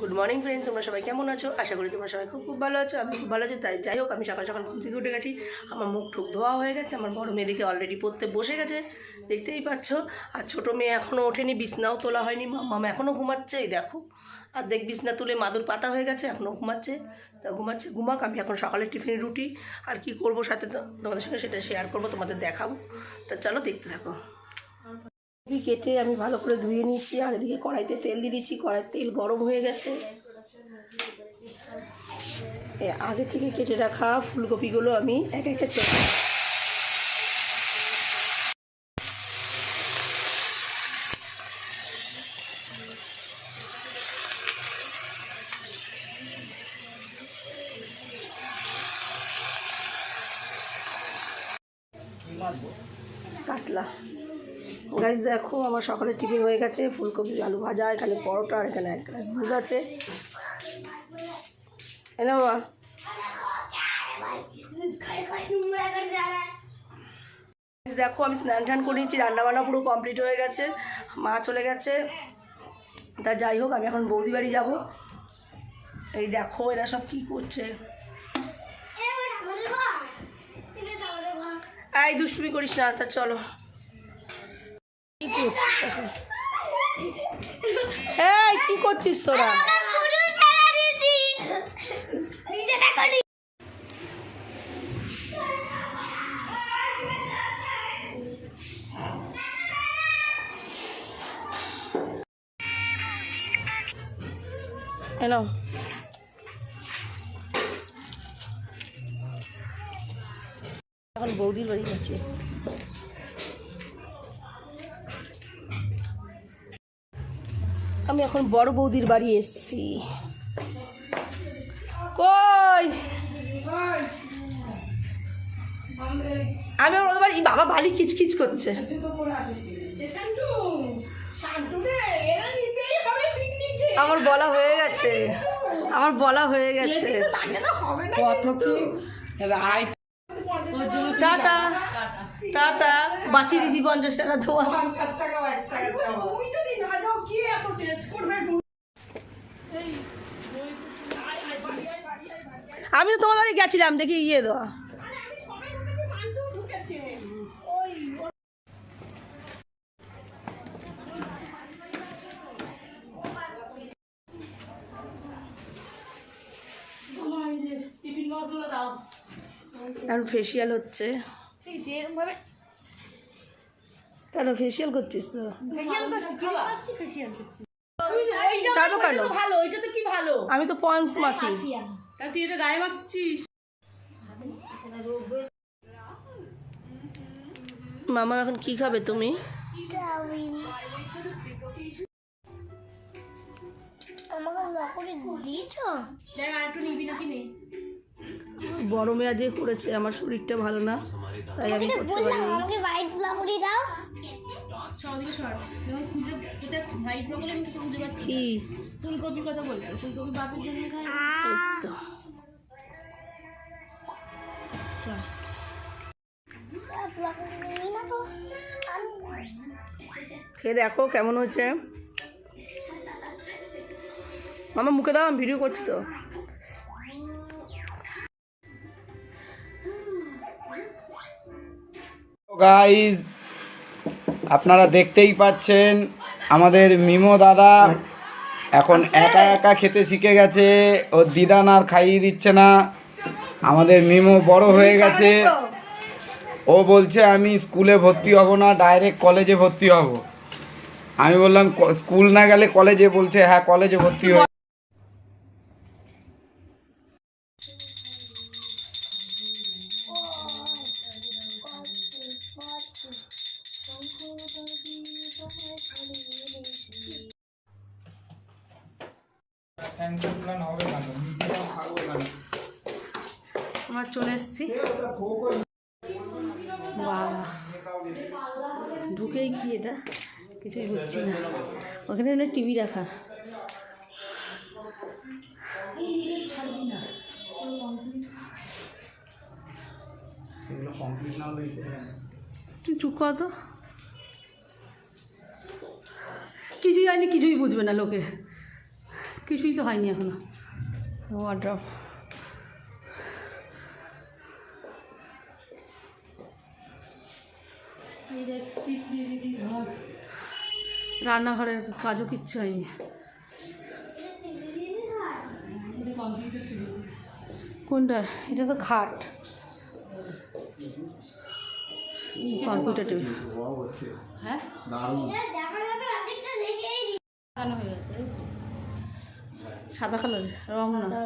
Good morning friend তোমরা সবাই কেমন আছো? আশা করি তোমরা সবাই খুব খুব ভালো আছো। আমি খুব ভালো আছি, তাই যাই হোক, আমি সকাল সকাল ঘুম থেকে উঠে গেছি। আমার মুখ ঠুক ধোয়া হয়ে গেছে, আমার বড় মেয়েদিকে অলরেডি পড়তে বসে গেছে। দেখতেই পাচ্ছ? আর ছোটো মেয়ে এখনও ওঠেনি, বিছনাও তোলা হয়নি। মাম এখনও ঘুমাচ্ছে, এই দেখো। আর দেখ, বিছনা তুলে মাদুর পাতা হয়ে গেছে এখনও ঘুমাচ্ছে। তা ঘুমাচ্ছে, ঘুমাক, আমি এখন সকালে টিফিন, রুটি, আর কি করব সাথে তোমাদের সঙ্গে সেটা শেয়ার করব, তোমাদের দেখাবো। তা চলো দেখতে থাকো। কপি কেটে আমি ভালো করে ধুয়ে নিয়েছি, আর এদিকে কড়াইতে তেল দিয়ে দিচ্ছি কড়াইয়ের তেল গরম হয়ে গেছে। আগে থেকে কেটে রাখা ফুলকপিগুলো আমি এক একে ছেড়ে কাতলা। গাইজ দেখো আমার সকালে টিফিন হয়ে গেছে। ফুলকপি আলু ভাজা এখানে পরোটা আর এখানে এক গ্লাস দুধ আছে। এনে বাবা। দেখো আমি স্নান টান করে নিচ্ছি রান্নাবান্না পুরো কমপ্লিট হয়ে গেছে। মা চলে গেছে। তা যাই হোক আমি এখন বৌদি বাড়ি যাব। এই দেখো এরা সব কী করছে? এই দুষ্টুমি করিস না। তা চলো? এই কি করছিস তোরা? এনাও এখন বৌদির বাড়ি যাচ্ছি। আমি এখন বড় বৌদির বাড়ি এসেছি। কই? আমি আমার ওদের বাড়ি বাবা ভালি কিচকিচ করছে। আমার বলা হয়ে গেছে। আমার বলা হয়ে গেছে। কত কি? টাটা। টাটা। বাঁচিয়ে দিয়েছি পঞ্চাশ টাকা ধোয়া পঞ্চাশ টাকা এক টাকা দেওয়া। আমি তো তোমার বাড়ি গেছিলাম দেখি ইয়ে দেওয়া এখন ফেসিয়াল হচ্ছে। কেন ফেসিয়াল করছিস তো? আমি তো পন্স মাখি। তা তুই এটা গায়ে মাখছিস? মামা এখন কি খাবে তুমি? বড় মেয়া দিয়ে করেছে আমার শরীরটা ভালো না তাই আমি করতে বললাম পারি সর যেমন খুঁজে হোয়াইট ব্রকলি আমি খুঁজে পাচ্ছি ফুলকপির কথা বলছো ফুলকপি বাপের জন্য খেয়ে? দেখো কেমন হয়েছে। মামা মুখে দাও আমি ভিডিও করছি তো। গাইজ আপনারা দেখতেই পাচ্ছেন আমাদের মিমো দাদা এখন একা একা খেতে শিখে গেছে। ওর দিদান আর খাইয়ে দিচ্ছে না। আমাদের মিমো বড় হয়ে গেছে। ও বলছে, আমি স্কুলে ভর্তি হব না, ডাইরেক্ট কলেজে ভর্তি হব। আমি বললাম, "ক- স্কুল না গেলে কলেজে? বলছে হ্যাঁ কলেজে ভর্তি হয়ে চলে এসছি। ঢুকেই কি এটা? কিছুই বুঝছি না। ওখানে হলো টিভি রাখা। তুই চুপ কর তো। কিছুই হয়নি, কিছুই বুঝবে না লোকে। কিছুই তো হয়নি এখনও। ওয়ার্ড্রপ রান্নাঘরের কাজও কিচ্ছু হয়নি। কোনটা? এটা তো খাট। কম্পিউটার টেবিল হ্যাঁ? সাদা কালার রং না।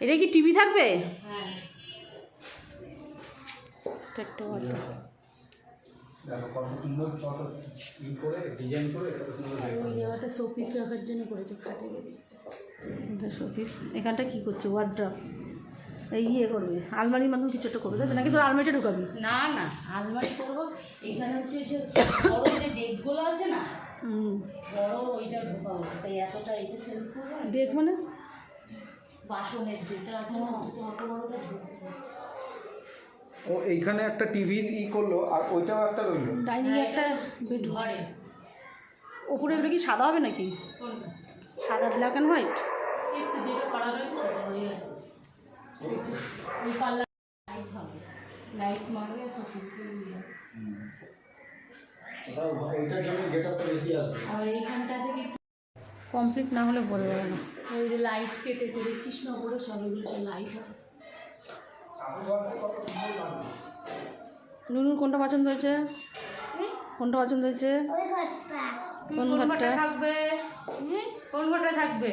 এটা কি টিভি থাকবে? হ্যাঁ। শোপিস রাখার জন্য করেছে শোপিস এখানটা কী করছে? ওয়ার্ড্রপ এই ইয়ে করবে আলমারির মতন কিছু একটা করবে তাই? নাকি তোর আলমারিটা ঢুকাবি? না না আলমারি করব। এখানে হচ্ছে যে বড় যে ডেকগুলো আছে না বড় ওইটা ঢোকাবো। তাই এতটা এই যে সেলফ করব ডেক মানে? বাসনের যেটা আছে না অত বড়টা ও এইখানে একটা টিভি ই করল আর ওইটাও একটা রইল। ডাইনিং একটা বেড ঘরে। ওপরে এগুলো কি সাদা হবে নাকি? সাদা ব্ল্যাক অ্যান্ড হোয়াইট? একটু যেটা করা রয়েছে সেটা হয়ে গেছে। ওই পাল্লা লাইট হবে। লাইট মারবে আর এইখানটা থেকে কমপ্লিট না হলে বলে দেবে না। ওই যে লাইট কেটে দেখছিস না ওপরে সবগুলো লাইট হবে নুনুর কোনটা পছন্দ হয়েছে? কোনটা পছন্দ হয়েছে? কোন ঘরটা? থাকবে? হুম? কোন ঘরটা থাকবে?